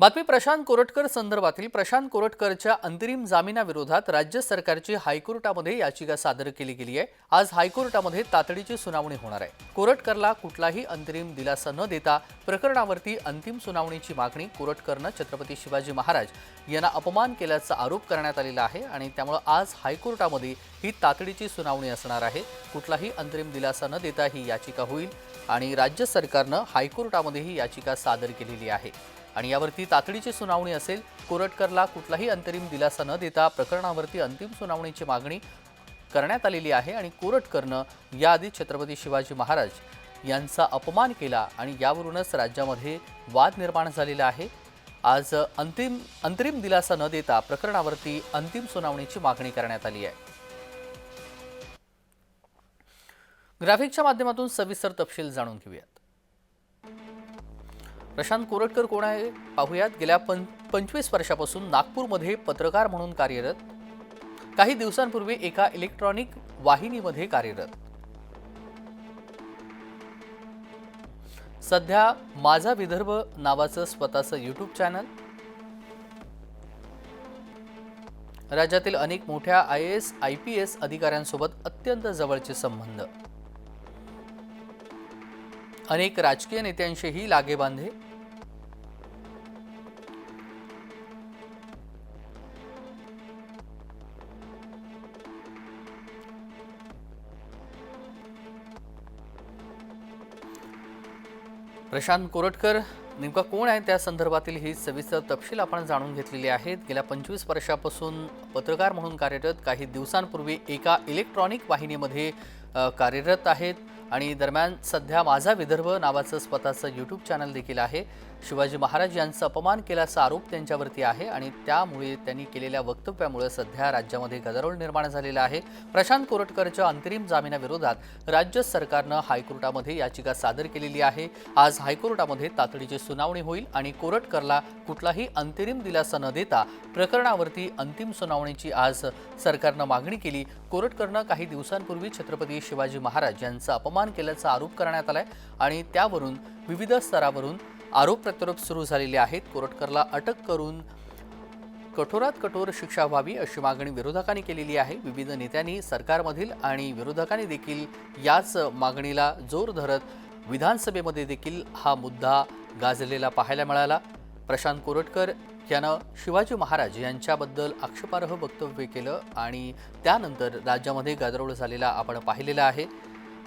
बातमी प्रशांत कोरटकर संदर्भातील. प्रशांत कोरटकरच्या अंतरिम जामिनाविरोधात राज्य सरकारची हायकोर्टामध्ये याचिका सादर केली गेली आहे. आज हायकोर्टामध्ये तातडीची सुनावणी होणार आहे. कोरटकरला कुठलाही अंतरिम दिलासा न देता प्रकरणावरती अंतिम सुनावणीची मागणी कोरटकरनं छत्रपती शिवाजी महाराज यांना अपमान केल्याचा आरोप करण्यात आलेला आहे आणि त्यामुळे आज हायकोर्टामध्ये ही तातडीची सुनावणी असणार आहे. कुठलाही अंतरिम दिलासा न देता ही याचिका होईल आणि राज्य सरकारनं हायकोर्टामध्ये ही याचिका सादर केलेली आहे. आणि यावरती तातडीची सुनावणी असेल कोरटकरला कुठलाही अंतरिम दिलासा न देता प्रकरणावरती अंतिम सुनावणीची मागणी करण्यात आलेली आहे आणि कोरटकरनं याआधी छत्रपती शिवाजी महाराज यांचा अपमान केला आणि यावरूनच राज्यामध्ये वाद निर्माण झालेला आहे. आज अंतिम अंतरिम दिलासा न देता प्रकरणावरती अंतिम सुनावणीची मागणी करण्यात आली आहे. ग्राफिकच्या माध्यमातून सविस्तर तपशील जाणून घेऊयात. प्रशांत कोरटकर कोण आहे? पाहूयात. गेल्या पं पंचवीस वर्षापासून नागपूरमध्ये पत्रकार म्हणून कार्यरत. काही दिवसांपूर्वी एका इलेक्ट्रॉनिक वाहिनीमध्ये कार्यरत. सध्या माझा विदर्भ नावाचं स्वतःचं यूट्यूब चॅनल राज्यातील अनेक मोठ्या I S I P S अधिकाऱ्यांसोबत अत्यंत जवळचे संबंध. अनेक राजकीय नेत्यांशीही लागेबांधे प्रशांत कोरटकर नेमका कोण आहे त्या संदर्भातील ही सविस्तर तपशील आपण जाणून घेतलेली आहेत. गेल्या पंचवीस वर्षापासून पत्रकार म्हणून कार्यरत काही दिवसांपूर्वी एका इलेक्ट्रॉनिक वाहिनीमध्ये कार्यरत आहेत. आणि दरम्यान सध्या माझा विदर्भ नावाचं स्वतःचं यूट्यूब चॅनल देखील आहे. शिवाजी महाराज यांचा अपमान केल्याचा आरोप त्यांच्यावरती आहे आणि त्यामुळे त्यांनी केलेल्या वक्तव्यामुळे सध्या राज्यामध्ये गदारोळ निर्माण झालेला आहे. प्रशांत कोरटकरच्या अंतरिम जामिनाविरोधात राज्य सरकारनं हायकोर्टामध्ये याचिका सादर केलेली आहे. आज हायकोर्टामध्ये तातडीची सुनावणी होईल आणि कोरटकरला कुठलाही अंतरिम दिलासा न देता प्रकरणावरती अंतिम सुनावणीची आज सरकारनं मागणी केली. कोरटकरनं काही दिवसांपूर्वी छत्रपती शिवाजी महाराज यांचा अपमान केल्याचा आरोप करण्यात आलाय आणि त्यावरून विविध स्तरावरून आरोप प्रत्यारोप सुरू झालेले आहेत. कोरटकरला अटक करून कठोरात कठोर शिक्षा व्हावी अशी मागणी विरोधकांनी केलेली आहे. विविध नेत्यांनी सरकारमधील आणि विरोधकांनी देखील याच मागणीला जोर धरत विधानसभेमध्ये देखील हा मुद्दा गाजलेला पाहायला मिळाला. प्रशांत कोरटकर यानं शिवाजी महाराज यांच्याबद्दल आक्षेपार्ह वक्तव्य केलं आणि त्यानंतर राज्यामध्ये गदारोळ झालेला आपण पाहिलेला आहे.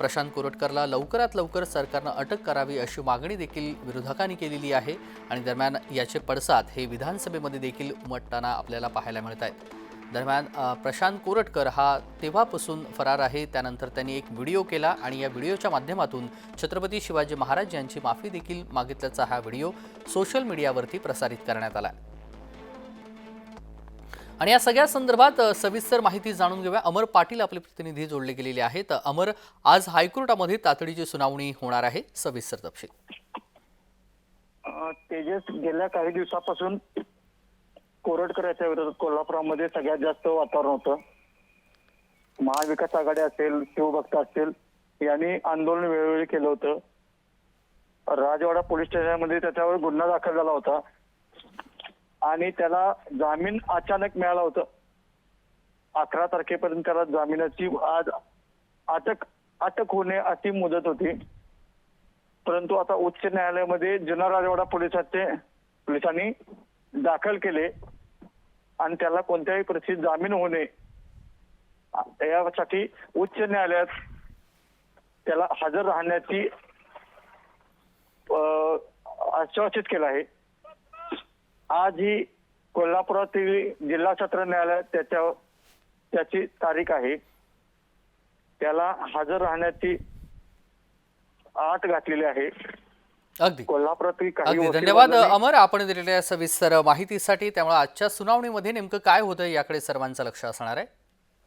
प्रशांत कोरटकरला लवकरात लवकर सरकारनं अटक करावी अशी मागणी देखील विरोधकांनी केलेली आहे आणि दरम्यान याचे पडसाद हे विधानसभेमध्ये देखील उमटताना आपल्याला पाहायला मिळत आहेत. दरम्यान प्रशांत कोरटकर हा तेव्हापासून फरार आहे त्यानंतर त्यांनी एक व्हिडिओ केला आणि या व्हिडिओच्या माध्यमातून छत्रपती शिवाजी महाराज यांची माफी देखील मागितल्याचा हा व्हिडिओ सोशल मीडियावरती प्रसारित करण्यात आला आणि या सगळ्या संदर्भात सविस्तर माहिती जाणून घेऊया. अमर पाटील आपले प्रतिनिधी जोडले गेलेले आहेत. अमर आज हायकोर्टामध्ये तातडीची सुनावणी होणार आहे. सविस्तर तपशील. तेजस गेल्या काही दिवसापासून कोरटकर याच्या विरोधात कोल्हापुरामध्ये सगळ्यात जास्त वातावरण होतं. महाविकास आघाडी असेल शिवभक्त असतील यांनी आंदोलन वेळोवेळी केलं होतं. राजवाडा पोलीस स्टेशनमध्ये त्याच्यावर गुन्हा दाखल झाला होता. आणि त्याला जामीन अचानक मिळाला होता. अकरा तारखेपर्यंत त्याला जामिनाची आज अटक अटक होणे अशी मुदत होती. परंतु आता उच्च न्यायालयामध्ये जुना राजवाडा पोलिसांचे पोलिसांनी दाखल केले आणि त्याला कोणत्याही परिस्थितीत जामीन होणे यासाठी उच्च न्यायालयात त्याला हजर राहण्याची आश्वासित केलं आहे. आज ही कोल्हापुरातील जिल्हा सत्र न्यायालयात त्याच्या त्याची तारीख आहे. त्याला हजर राहण्याची आठ घातलेली आहे. अगदी. कोल्हापुरातील काही धन्यवाद अमर. आपण दिलेल्या सविस्तर माहितीसाठी त्यामुळे आजच्या सुनावणीमध्ये नेमकं काय होतं याकडे सर्वांचं लक्ष असणार आहे.